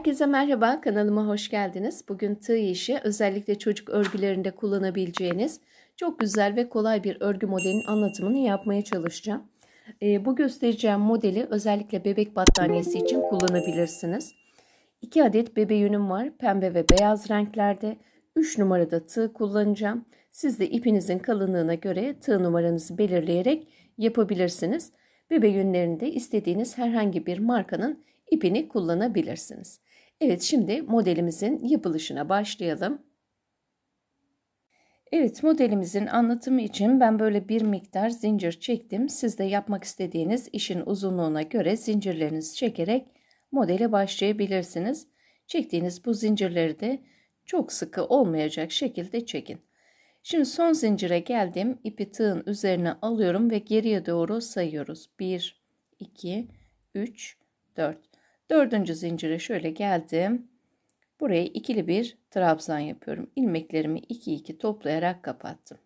Herkese merhaba, kanalıma hoş geldiniz. Bugün tığ işi özellikle çocuk örgülerinde kullanabileceğiniz çok güzel ve kolay bir örgü modelinin anlatımını yapmaya çalışacağım. Ee, bu göstereceğim modeli özellikle bebek battaniyesi için kullanabilirsiniz. 2 adet bebe yünüm var, pembe ve beyaz renklerde. 3 numarada tığ kullanacağım. Siz de ipinizin kalınlığına göre tığ numaranızı belirleyerek yapabilirsiniz. Bebe yünlerinde istediğiniz herhangi bir markanın ipini kullanabilirsiniz. Evet şimdi modelimizin yapılışına başlayalım. Evet modelimizin anlatımı için ben böyle bir miktar zincir çektim. Siz de yapmak istediğiniz işin uzunluğuna göre zincirlerinizi çekerek modele başlayabilirsiniz. Çektiğiniz bu zincirleri de çok sıkı olmayacak şekilde çekin. Şimdi son zincire geldim. İpi tığın üzerine alıyorum ve geriye doğru sayıyoruz. 1, 2, 3, 4. Dördüncü zincire şöyle geldim. Buraya ikili bir trabzan yapıyorum. İlmeklerimi 2 2 toplayarak kapattım.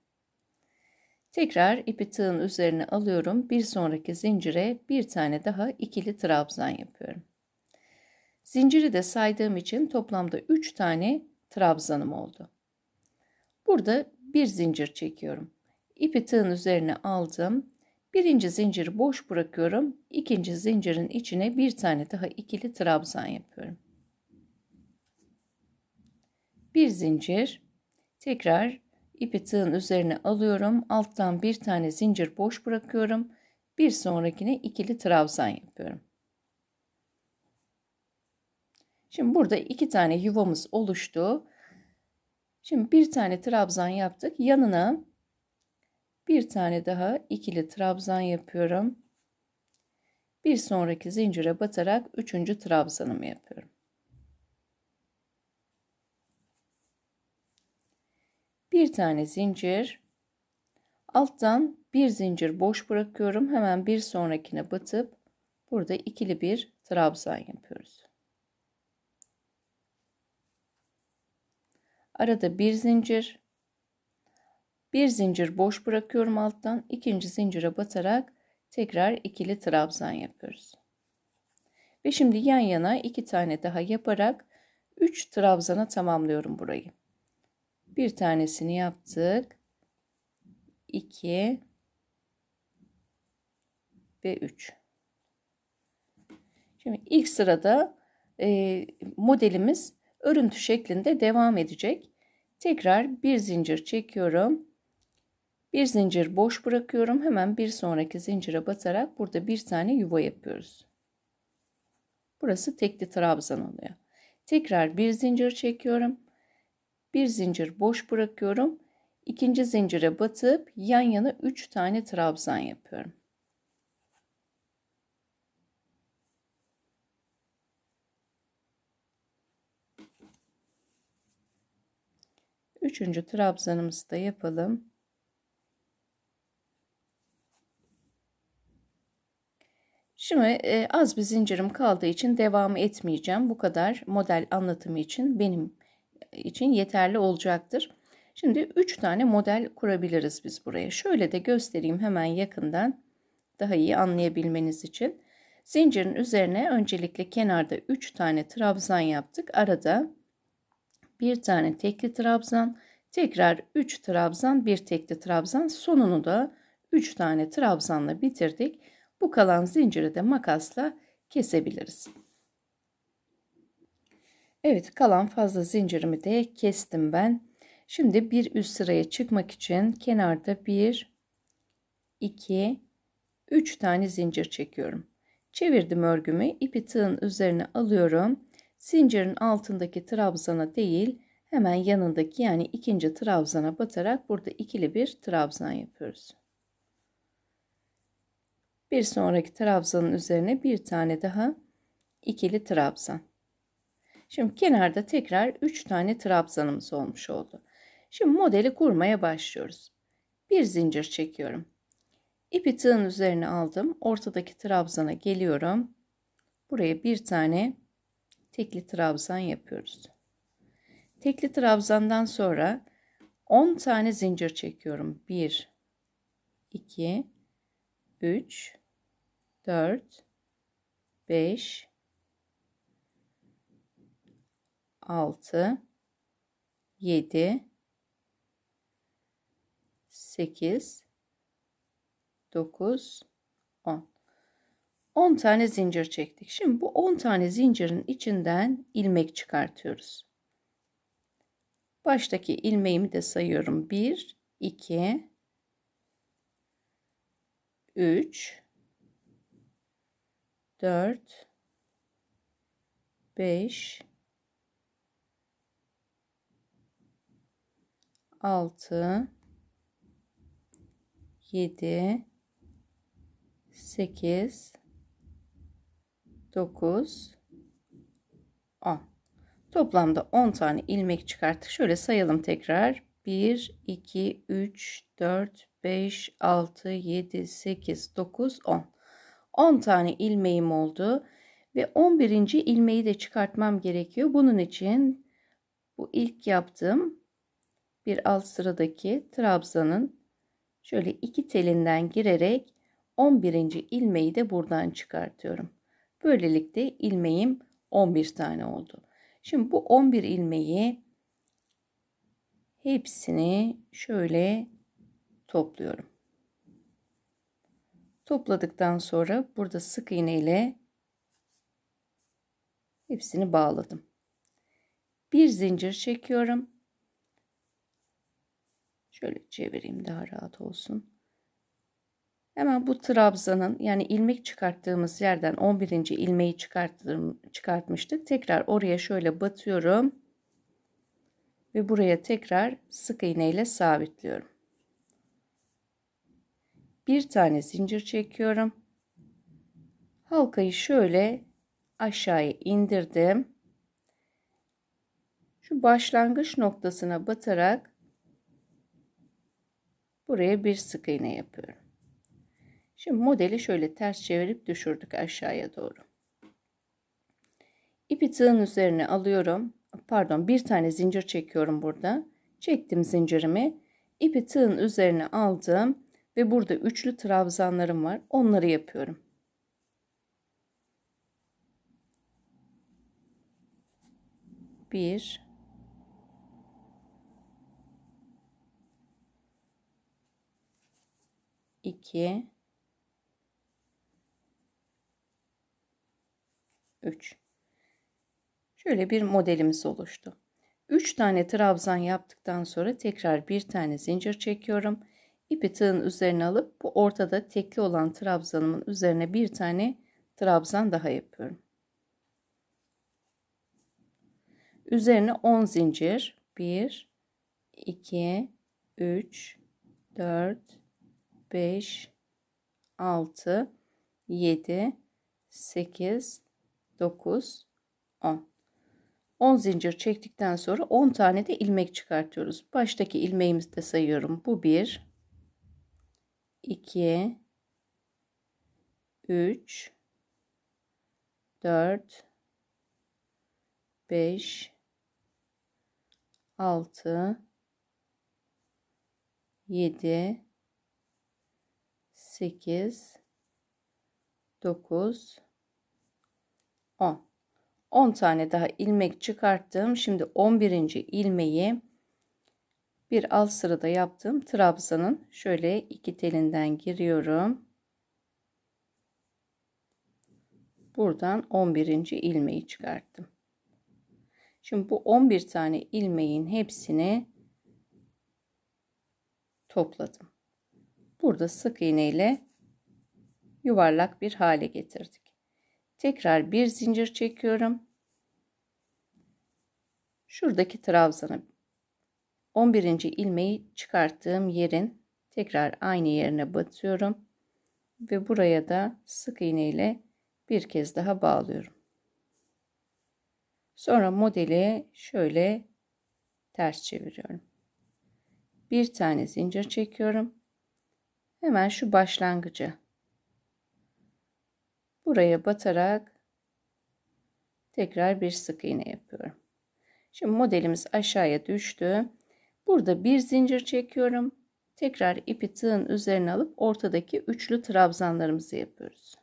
Tekrar ipi tığın üzerine alıyorum. Bir sonraki zincire bir tane daha ikili trabzan yapıyorum. Zinciri de saydığım için toplamda 3 tane trabzanım oldu. Burada bir zincir çekiyorum. İpi tığın üzerine aldım. Birinci zinciri boş bırakıyorum. İkinci zincirin içine bir tane daha ikili trabzan yapıyorum. Bir zincir. Tekrar ipi tığın üzerine alıyorum. Alttan bir tane zincir boş bırakıyorum. Bir sonrakine ikili trabzan yapıyorum. Şimdi burada iki tane yuvamız oluştu. Şimdi bir tane trabzan yaptık. Yanına bir tane daha ikili trabzan yapıyorum. Bir sonraki zincire batarak üçüncü trabzanımı yapıyorum. Bir tane zincir. Alttan bir zincir boş bırakıyorum. Hemen bir sonrakine batıp burada ikili bir trabzan yapıyoruz. Arada bir zincir, bir zincir boş bırakıyorum alttan. ikinci zincire batarak tekrar ikili trabzan yapıyoruz. Ve şimdi yan yana iki tane daha yaparak 3 trabzana tamamlıyorum burayı. Bir tanesini yaptık. 2 ve 3. Şimdi ilk sırada e, modelimiz örüntü şeklinde devam edecek. Tekrar bir zincir çekiyorum. Bir zincir boş bırakıyorum. Hemen bir sonraki zincire batarak burada bir tane yuva yapıyoruz. Burası tekli trabzan oluyor. Tekrar bir zincir çekiyorum. Bir zincir boş bırakıyorum. İkinci zincire batıp yan yana 3 tane trabzan yapıyorum. Üçüncü trabzanımızı da yapalım. Şimdi e, az bir zincirim kaldığı için devam etmeyeceğim. Bu kadar model anlatımı için benim için yeterli olacaktır. Şimdi 3 tane model kurabiliriz biz buraya. Şöyle de göstereyim hemen yakından daha iyi anlayabilmeniz için. Zincirin üzerine öncelikle kenarda 3 tane trabzan yaptık. Arada bir tane tekli trabzan, tekrar 3 trabzan, bir tekli trabzan, sonunu da 3 tane trabzanla bitirdik. Bu kalan zinciri de makasla kesebiliriz. Evet kalan fazla zincirimi de kestim ben. Şimdi bir üst sıraya çıkmak için kenarda 1, 2, 3 tane zincir çekiyorum. Çevirdim örgümü ipi tığın üzerine alıyorum. Zincirin altındaki trabzana değil hemen yanındaki yani ikinci trabzana batarak burada ikili bir trabzan yapıyoruz. Bir sonraki trabzanın üzerine bir tane daha ikili trabzan. Şimdi kenarda tekrar 3 tane trabzanımız olmuş oldu. Şimdi modeli kurmaya başlıyoruz. Bir zincir çekiyorum. İpi tığın üzerine aldım. Ortadaki trabzana geliyorum. Buraya bir tane tekli trabzan yapıyoruz. Tekli trabzandan sonra 10 tane zincir çekiyorum. 1 2 3 4 5 6 7 8 9 10 10 tane zincir çektik. Şimdi bu 10 tane zincirin içinden ilmek çıkartıyoruz. Baştaki ilmeğimi de sayıyorum. 1 2 3 4 5 6 7 8 9 10 toplamda 10 tane ilmek çıkarttık. Şöyle sayalım tekrar. 1 2 3 4 5 6 7 8 9 10 10 tane ilmeğim oldu ve 11. ilmeği de çıkartmam gerekiyor bunun için bu ilk yaptığım bir alt sıradaki trabzanın şöyle iki telinden girerek 11. ilmeği de buradan çıkartıyorum. Böylelikle ilmeğim 11 tane oldu. Şimdi bu 11 ilmeği hepsini şöyle topluyorum. Topladıktan sonra burada sık iğne ile hepsini bağladım. Bir zincir çekiyorum. Şöyle çevireyim daha rahat olsun. Hemen bu trabzanın yani ilmek çıkarttığımız yerden 11. ilmeği çıkarttım, çıkartmıştık. Tekrar oraya şöyle batıyorum. Ve buraya tekrar sık iğne ile sabitliyorum. Bir tane zincir çekiyorum. Halkayı şöyle aşağıya indirdim. Şu başlangıç noktasına batarak buraya bir sık iğne yapıyorum. Şimdi modeli şöyle ters çevirip düşürdük aşağıya doğru. İpi tığın üzerine alıyorum. Pardon bir tane zincir çekiyorum burada. Çektim zincirimi. İpi tığın üzerine aldım. Ve burada üçlü trabzanlarım var. Onları yapıyorum. Bir, 2 3 Şöyle bir modelimiz oluştu. 3 tane trabzan yaptıktan sonra tekrar bir tane zincir çekiyorum. İpi tığın üzerine alıp bu ortada tekli olan trabzanımın üzerine bir tane trabzan daha yapıyorum. Üzerine 10 zincir 1 2 3 4 5 6 7 8 9 10 10 zincir çektikten sonra 10 tane de ilmek çıkartıyoruz. Baştaki ilmeğimizi de sayıyorum. Bu 1 2 3 4 5 6 7 8 9 10 10 tane daha ilmek çıkarttım. Şimdi 11. ilmeği bir alt sırada yaptığım trabzanın şöyle iki telinden giriyorum. Buradan 11. ilmeği çıkarttım. Şimdi bu 11 tane ilmeğin hepsini topladım. Burada sık iğne ile yuvarlak bir hale getirdik. Tekrar bir zincir çekiyorum. Şuradaki trabzanı 11. ilmeği çıkarttığım yerin tekrar aynı yerine batıyorum ve buraya da sık iğne ile bir kez daha bağlıyorum. Sonra modeli şöyle ters çeviriyorum. Bir tane zincir çekiyorum. Hemen şu başlangıcı buraya batarak tekrar bir sık iğne yapıyorum. Şimdi modelimiz aşağıya düştü. Burada bir zincir çekiyorum. Tekrar ipi tığın üzerine alıp ortadaki üçlü trabzanlarımızı yapıyoruz.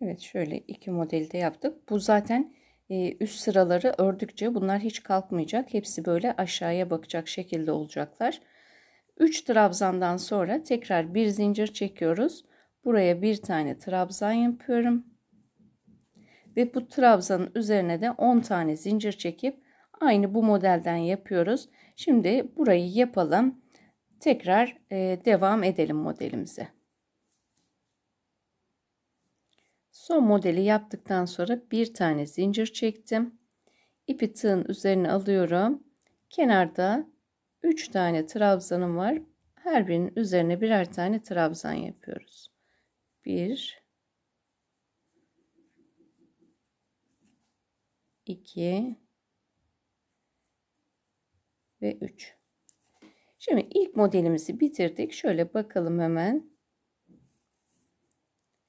Evet şöyle iki modelde yaptık. Bu zaten e, üst sıraları ördükçe bunlar hiç kalkmayacak. Hepsi böyle aşağıya bakacak şekilde olacaklar. 3 trabzandan sonra tekrar bir zincir çekiyoruz. Buraya bir tane trabzan yapıyorum. Ve bu trabzanın üzerine de 10 tane zincir çekip aynı bu modelden yapıyoruz. Şimdi burayı yapalım. Tekrar e, devam edelim modelimize. Son modeli yaptıktan sonra bir tane zincir çektim. İpi tığın üzerine alıyorum. Kenarda 3 tane trabzanım var. Her birinin üzerine birer tane trabzan yapıyoruz. 1 2 ve 3. Şimdi ilk modelimizi bitirdik. Şöyle bakalım hemen.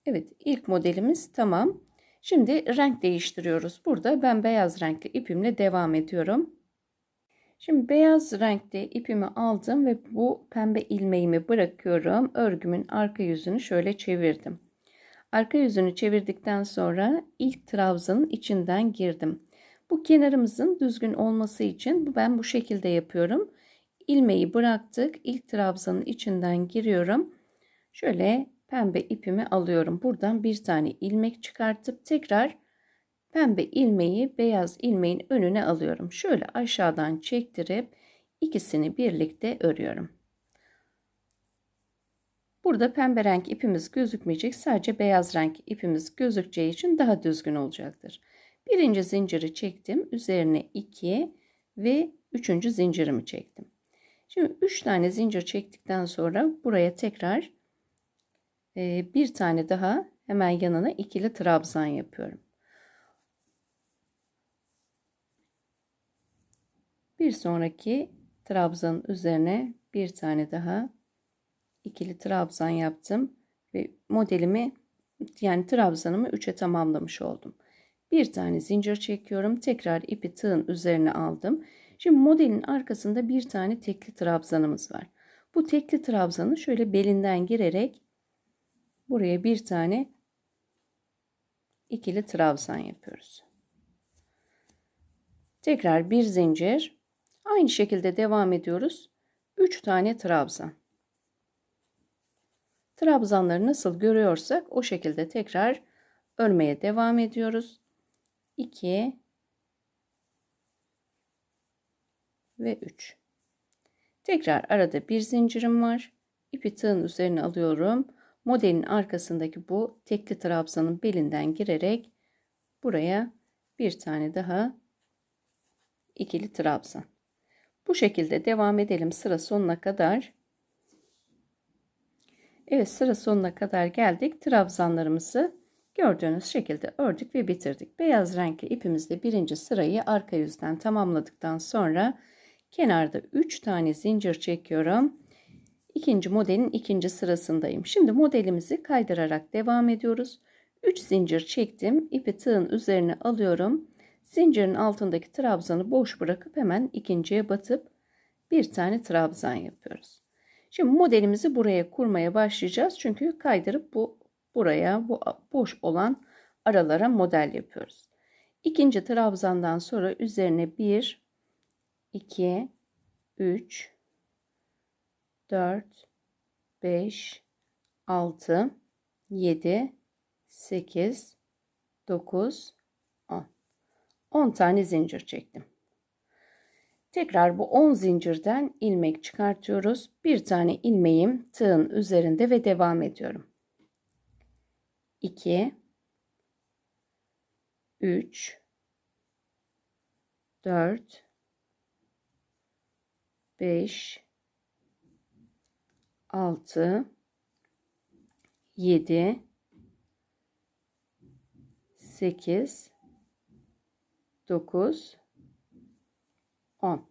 Evet ilk modelimiz tamam. Şimdi renk değiştiriyoruz. Burada ben beyaz renkli ipimle devam ediyorum. Şimdi beyaz renkte ipimi aldım ve bu pembe ilmeğimi bırakıyorum. Örgümün arka yüzünü şöyle çevirdim. Arka yüzünü çevirdikten sonra ilk trabzanın içinden girdim. Bu kenarımızın düzgün olması için ben bu şekilde yapıyorum. İlmeği bıraktık. İlk trabzanın içinden giriyorum. Şöyle pembe ipimi alıyorum. Buradan bir tane ilmek çıkartıp tekrar pembe ilmeği beyaz ilmeğin önüne alıyorum. Şöyle aşağıdan çektirip ikisini birlikte örüyorum. Burada pembe renk ipimiz gözükmeyecek. Sadece beyaz renk ipimiz gözükeceği için daha düzgün olacaktır. Birinci zinciri çektim. Üzerine 2 ve üçüncü zincirimi çektim. Şimdi 3 tane zincir çektikten sonra buraya tekrar e, bir tane daha hemen yanına ikili trabzan yapıyorum. Bir sonraki trabzanın üzerine bir tane daha ikili trabzan yaptım ve modelimi yani trabzanımı 3'e tamamlamış oldum. Bir tane zincir çekiyorum. Tekrar ipi tığın üzerine aldım. Şimdi modelin arkasında bir tane tekli trabzanımız var. Bu tekli trabzanı şöyle belinden girerek buraya bir tane ikili trabzan yapıyoruz. Tekrar bir zincir. Aynı şekilde devam ediyoruz. 3 tane trabzan. Trabzanları nasıl görüyorsak o şekilde tekrar örmeye devam ediyoruz. 2 ve 3. Tekrar arada bir zincirim var. İpi tığın üzerine alıyorum. Modelin arkasındaki bu tekli trabzanın belinden girerek buraya bir tane daha ikili trabzan. Bu şekilde devam edelim sıra sonuna kadar. Evet sıra sonuna kadar geldik. Trabzanlarımızı Gördüğünüz şekilde ördük ve bitirdik. Beyaz renkli ipimizle birinci sırayı arka yüzden tamamladıktan sonra kenarda 3 tane zincir çekiyorum. İkinci modelin ikinci sırasındayım. Şimdi modelimizi kaydırarak devam ediyoruz. 3 zincir çektim. İpi tığın üzerine alıyorum. Zincirin altındaki trabzanı boş bırakıp hemen ikinciye batıp bir tane trabzan yapıyoruz. Şimdi modelimizi buraya kurmaya başlayacağız. Çünkü kaydırıp bu buraya bu boş olan aralara model yapıyoruz. İkinci trabzandan sonra üzerine 1, 2, 3, 4, 5, 6, 7, 8, 9, 10. 10 tane zincir çektim. Tekrar bu 10 zincirden ilmek çıkartıyoruz. Bir tane ilmeğim tığın üzerinde ve devam ediyorum. 2 3 4 5 6 7 8 9 10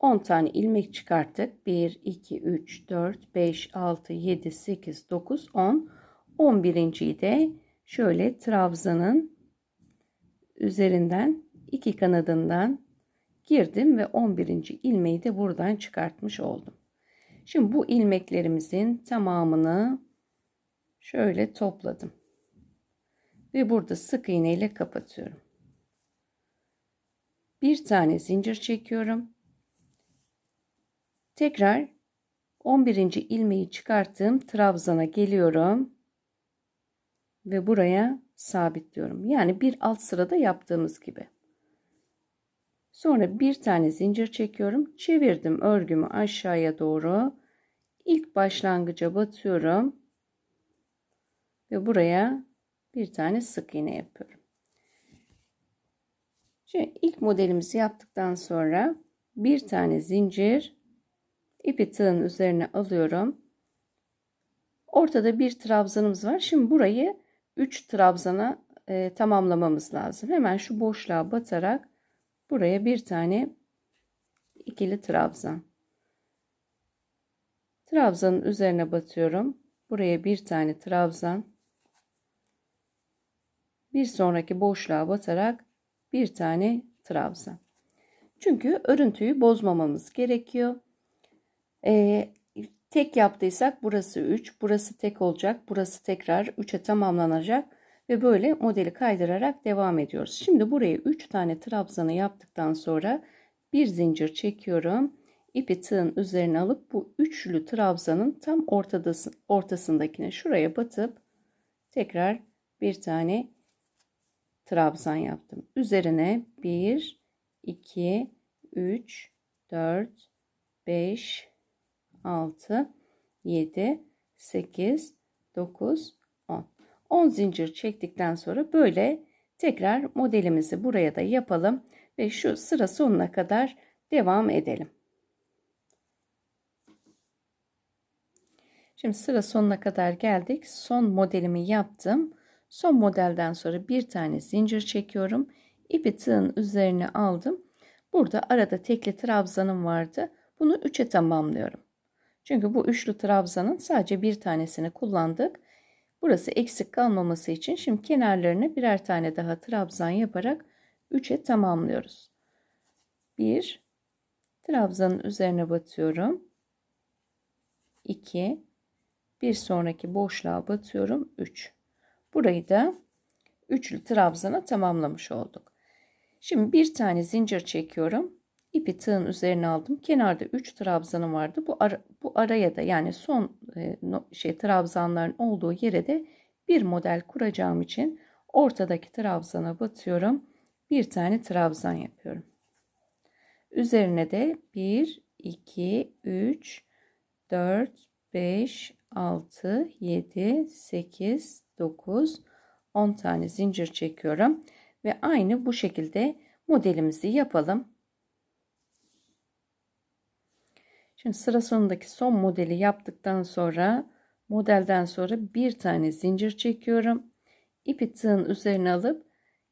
10 tane ilmek çıkarttık 1 2 3 4 5 6 7 8 9 10 11.yi de şöyle trabzanın üzerinden iki kanadından girdim ve 11. ilmeği de buradan çıkartmış oldum. Şimdi bu ilmeklerimizin tamamını şöyle topladım. Ve burada sık iğne ile kapatıyorum. Bir tane zincir çekiyorum. Tekrar 11. ilmeği çıkarttığım trabzana geliyorum. Ve buraya sabitliyorum. Yani bir alt sırada yaptığımız gibi. Sonra bir tane zincir çekiyorum. Çevirdim örgümü aşağıya doğru. İlk başlangıca batıyorum. Ve buraya bir tane sık iğne yapıyorum. Şimdi ilk modelimizi yaptıktan sonra bir tane zincir ipi tığın üzerine alıyorum. Ortada bir trabzanımız var. Şimdi burayı 3 trabzana e, tamamlamamız lazım. Hemen şu boşluğa batarak buraya bir tane ikili trabzan. Trabzanın üzerine batıyorum. Buraya bir tane trabzan. Bir sonraki boşluğa batarak bir tane trabzan. Çünkü örüntüyü bozmamamız gerekiyor. Ee, tek yaptıysak burası 3, burası tek olacak, burası tekrar 3'e tamamlanacak ve böyle modeli kaydırarak devam ediyoruz. Şimdi buraya 3 tane trabzanı yaptıktan sonra bir zincir çekiyorum. İpi tığın üzerine alıp bu üçlü trabzanın tam ortadası, ortasındakine şuraya batıp tekrar bir tane trabzan yaptım. Üzerine 1, 2, 3, 4, 5, 6, 7, 8, 9, 10. 10 zincir çektikten sonra böyle tekrar modelimizi buraya da yapalım ve şu sıra sonuna kadar devam edelim. Şimdi sıra sonuna kadar geldik. Son modelimi yaptım. Son modelden sonra bir tane zincir çekiyorum. İpi tığın üzerine aldım. Burada arada tekli trabzanım vardı. Bunu 3'e tamamlıyorum. Çünkü bu üçlü trabzanın sadece bir tanesini kullandık. Burası eksik kalmaması için şimdi kenarlarına birer tane daha trabzan yaparak 3'e tamamlıyoruz. 1 trabzanın üzerine batıyorum. 2 bir sonraki boşluğa batıyorum 3. Burayı da üçlü trabzana tamamlamış olduk. Şimdi bir tane zincir çekiyorum. İpi tığın üzerine aldım. Kenarda 3 trabzanım vardı. Bu ara, bu araya da yani son e, no, şey trabzanların olduğu yere de bir model kuracağım için ortadaki trabzana batıyorum. Bir tane trabzan yapıyorum. Üzerine de 1 2 3 4 5 6 7 8 9 10 tane zincir çekiyorum ve aynı bu şekilde modelimizi yapalım. Şimdi sıra sonundaki son modeli yaptıktan sonra modelden sonra bir tane zincir çekiyorum. İpi tığın üzerine alıp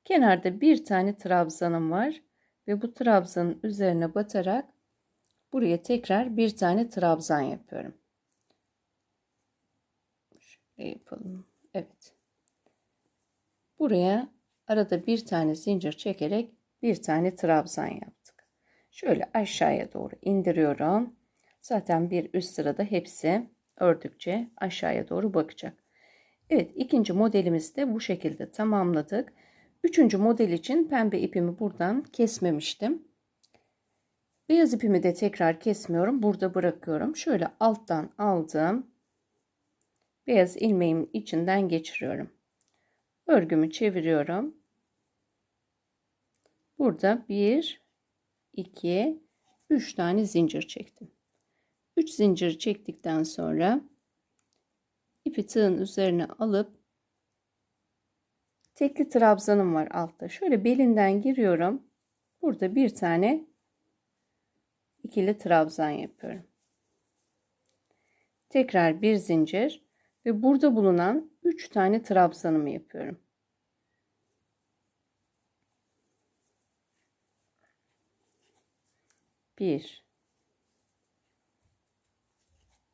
kenarda bir tane trabzanım var ve bu trabzanın üzerine batarak buraya tekrar bir tane trabzan yapıyorum. Şöyle yapalım. Evet. Buraya arada bir tane zincir çekerek bir tane trabzan yaptık. Şöyle aşağıya doğru indiriyorum. Zaten bir üst sırada hepsi ördükçe aşağıya doğru bakacak. Evet ikinci modelimizi de bu şekilde tamamladık. Üçüncü model için pembe ipimi buradan kesmemiştim. Beyaz ipimi de tekrar kesmiyorum. Burada bırakıyorum. Şöyle alttan aldım. Beyaz ilmeğimin içinden geçiriyorum. Örgümü çeviriyorum. Burada 1, 2, 3 tane zincir çektim. 3 zincir çektikten sonra ipi tığın üzerine alıp tekli trabzanım var altta. Şöyle belinden giriyorum. Burada bir tane ikili trabzan yapıyorum. Tekrar bir zincir ve burada bulunan 3 tane trabzanımı yapıyorum. Bir,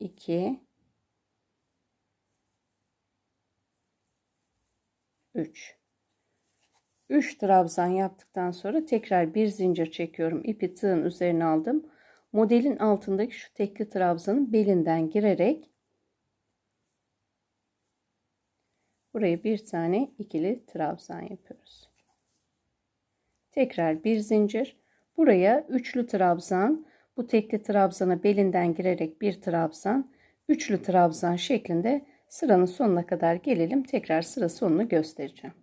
2 3 3 trabzan yaptıktan sonra tekrar bir zincir çekiyorum. İpi tığın üzerine aldım. Modelin altındaki şu tekli trabzanın belinden girerek Buraya bir tane ikili trabzan yapıyoruz. Tekrar bir zincir. Buraya üçlü trabzan, bu tekli trabzana belinden girerek bir trabzan, üçlü trabzan şeklinde sıranın sonuna kadar gelelim. Tekrar sıra sonunu göstereceğim.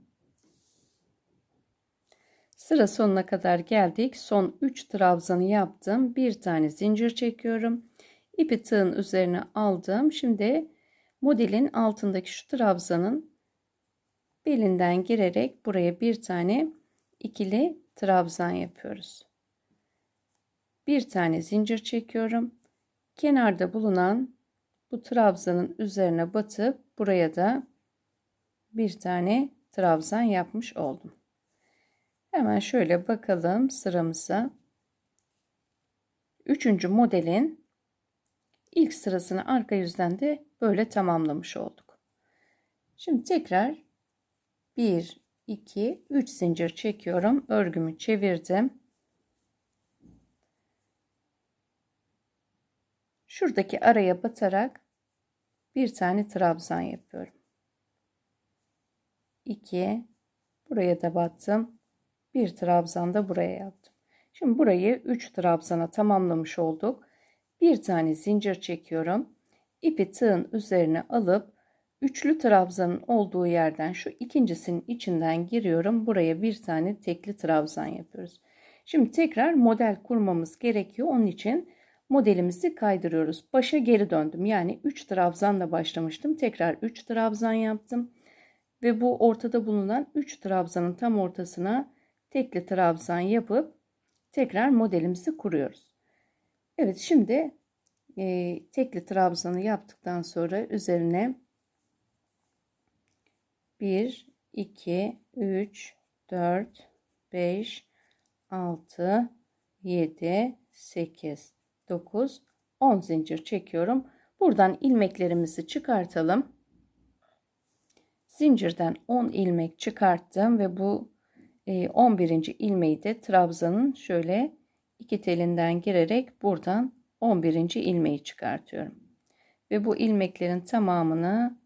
Sıra sonuna kadar geldik. Son 3 trabzanı yaptım. Bir tane zincir çekiyorum. İpi tığın üzerine aldım. Şimdi modelin altındaki şu trabzanın belinden girerek buraya bir tane ikili trabzan yapıyoruz. Bir tane zincir çekiyorum. Kenarda bulunan bu trabzanın üzerine batıp buraya da bir tane trabzan yapmış oldum. Hemen şöyle bakalım sıramıza. Üçüncü modelin ilk sırasını arka yüzden de böyle tamamlamış olduk. Şimdi tekrar 1, 2, 3 zincir çekiyorum. Örgümü çevirdim. Şuradaki araya batarak bir tane trabzan yapıyorum. 2 buraya da battım. Bir trabzan da buraya yaptım. Şimdi burayı 3 trabzana tamamlamış olduk. Bir tane zincir çekiyorum. İpi tığın üzerine alıp üçlü trabzanın olduğu yerden şu ikincisinin içinden giriyorum. Buraya bir tane tekli trabzan yapıyoruz. Şimdi tekrar model kurmamız gerekiyor. Onun için modelimizi kaydırıyoruz. Başa geri döndüm. Yani 3 trabzanla başlamıştım. Tekrar 3 trabzan yaptım. Ve bu ortada bulunan 3 trabzanın tam ortasına tekli trabzan yapıp tekrar modelimizi kuruyoruz. Evet şimdi e, tekli trabzanı yaptıktan sonra üzerine 1, 2, 3, 4, 5, 6, 7, 8, 9, 10 zincir çekiyorum. Buradan ilmeklerimizi çıkartalım. Zincirden 10 ilmek çıkarttım ve bu 11. Ee, ilmeği de trabzanın şöyle iki telinden girerek buradan 11. ilmeği çıkartıyorum. Ve bu ilmeklerin tamamını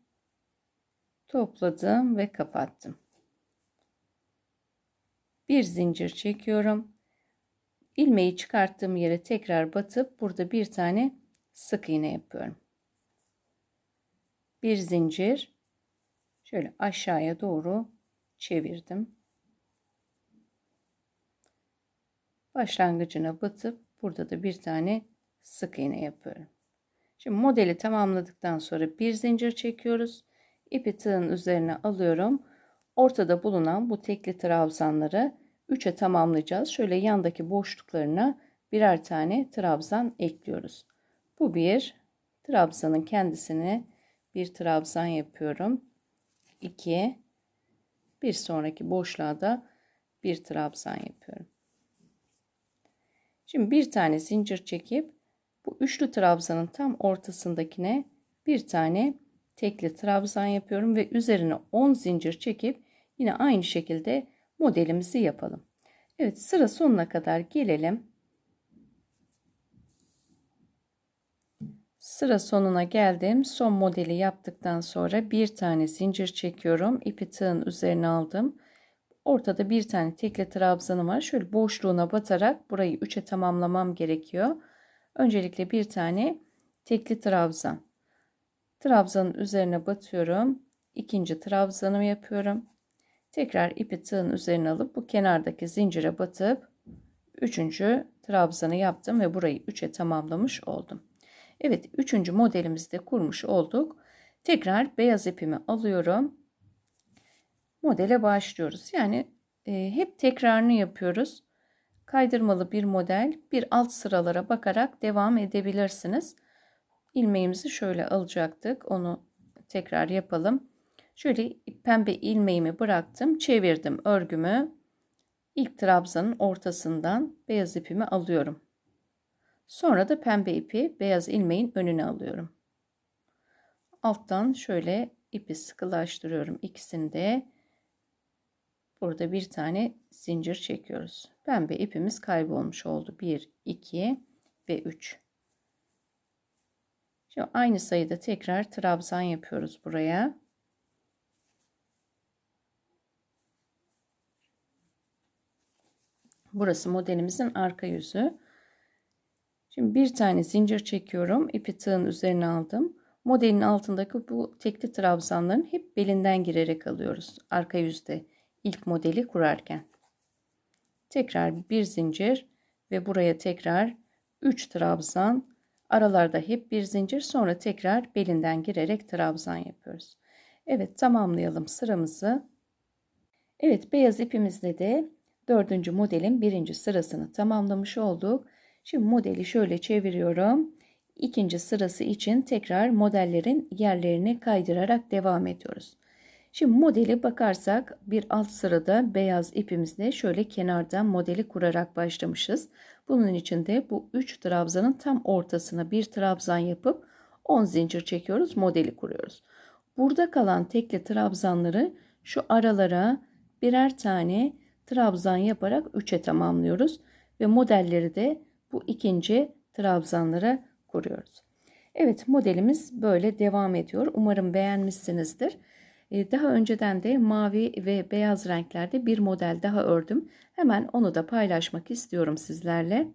topladım ve kapattım. Bir zincir çekiyorum. İlmeği çıkarttığım yere tekrar batıp burada bir tane sık iğne yapıyorum. Bir zincir şöyle aşağıya doğru çevirdim. başlangıcına batıp burada da bir tane sık iğne yapıyorum. Şimdi modeli tamamladıktan sonra bir zincir çekiyoruz. İpi tığın üzerine alıyorum. Ortada bulunan bu tekli trabzanları 3'e tamamlayacağız. Şöyle yandaki boşluklarına birer tane trabzan ekliyoruz. Bu bir trabzanın kendisine bir trabzan yapıyorum. 2 bir sonraki boşluğa da bir trabzan yapıyorum. Şimdi bir tane zincir çekip bu üçlü trabzanın tam ortasındakine bir tane tekli trabzan yapıyorum ve üzerine 10 zincir çekip yine aynı şekilde modelimizi yapalım. Evet sıra sonuna kadar gelelim. Sıra sonuna geldim. Son modeli yaptıktan sonra bir tane zincir çekiyorum. İpi tığın üzerine aldım. Ortada bir tane tekli trabzanım var. Şöyle boşluğuna batarak burayı 3'e tamamlamam gerekiyor. Öncelikle bir tane tekli trabzan. Trabzanın üzerine batıyorum. İkinci trabzanımı yapıyorum. Tekrar ipi tığın üzerine alıp bu kenardaki zincire batıp üçüncü trabzanı yaptım ve burayı 3'e tamamlamış oldum. Evet üçüncü modelimizi de kurmuş olduk. Tekrar beyaz ipimi alıyorum modele başlıyoruz. Yani e, hep tekrarını yapıyoruz. Kaydırmalı bir model bir alt sıralara bakarak devam edebilirsiniz. İlmeğimizi şöyle alacaktık. Onu tekrar yapalım. Şöyle pembe ilmeğimi bıraktım. Çevirdim örgümü. İlk trabzanın ortasından beyaz ipimi alıyorum. Sonra da pembe ipi beyaz ilmeğin önüne alıyorum. Alttan şöyle ipi sıkılaştırıyorum ikisini de Burada bir tane zincir çekiyoruz. Pembe ipimiz kaybolmuş oldu. 1, 2 ve 3. Şimdi aynı sayıda tekrar trabzan yapıyoruz buraya. Burası modelimizin arka yüzü. Şimdi bir tane zincir çekiyorum. İpi tığın üzerine aldım. Modelin altındaki bu tekli trabzanların hep belinden girerek alıyoruz. Arka yüzde ilk modeli kurarken. Tekrar bir zincir ve buraya tekrar 3 trabzan Aralarda hep bir zincir sonra tekrar belinden girerek trabzan yapıyoruz. Evet tamamlayalım sıramızı. Evet beyaz ipimizle de dördüncü modelin birinci sırasını tamamlamış olduk. Şimdi modeli şöyle çeviriyorum. İkinci sırası için tekrar modellerin yerlerini kaydırarak devam ediyoruz. Şimdi modeli bakarsak bir alt sırada beyaz ipimizle şöyle kenardan modeli kurarak başlamışız. Bunun için de bu 3 trabzanın tam ortasına bir trabzan yapıp 10 zincir çekiyoruz modeli kuruyoruz. Burada kalan tekli trabzanları şu aralara birer tane trabzan yaparak 3'e tamamlıyoruz. Ve modelleri de bu ikinci trabzanlara kuruyoruz. Evet modelimiz böyle devam ediyor. Umarım beğenmişsinizdir. Ee, daha önceden de mavi ve beyaz renklerde bir model daha ördüm. Hemen onu da paylaşmak istiyorum sizlerle.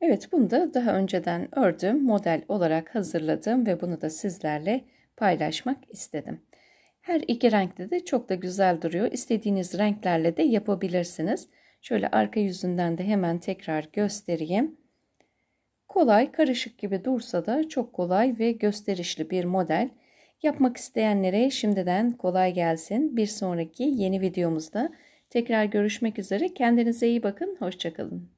Evet bunu da daha önceden ördüm. Model olarak hazırladım ve bunu da sizlerle paylaşmak istedim. Her iki renkte de çok da güzel duruyor. İstediğiniz renklerle de yapabilirsiniz. Şöyle arka yüzünden de hemen tekrar göstereyim. Kolay, karışık gibi dursa da çok kolay ve gösterişli bir model. Yapmak isteyenlere şimdiden kolay gelsin. Bir sonraki yeni videomuzda tekrar görüşmek üzere. Kendinize iyi bakın. Hoşçakalın.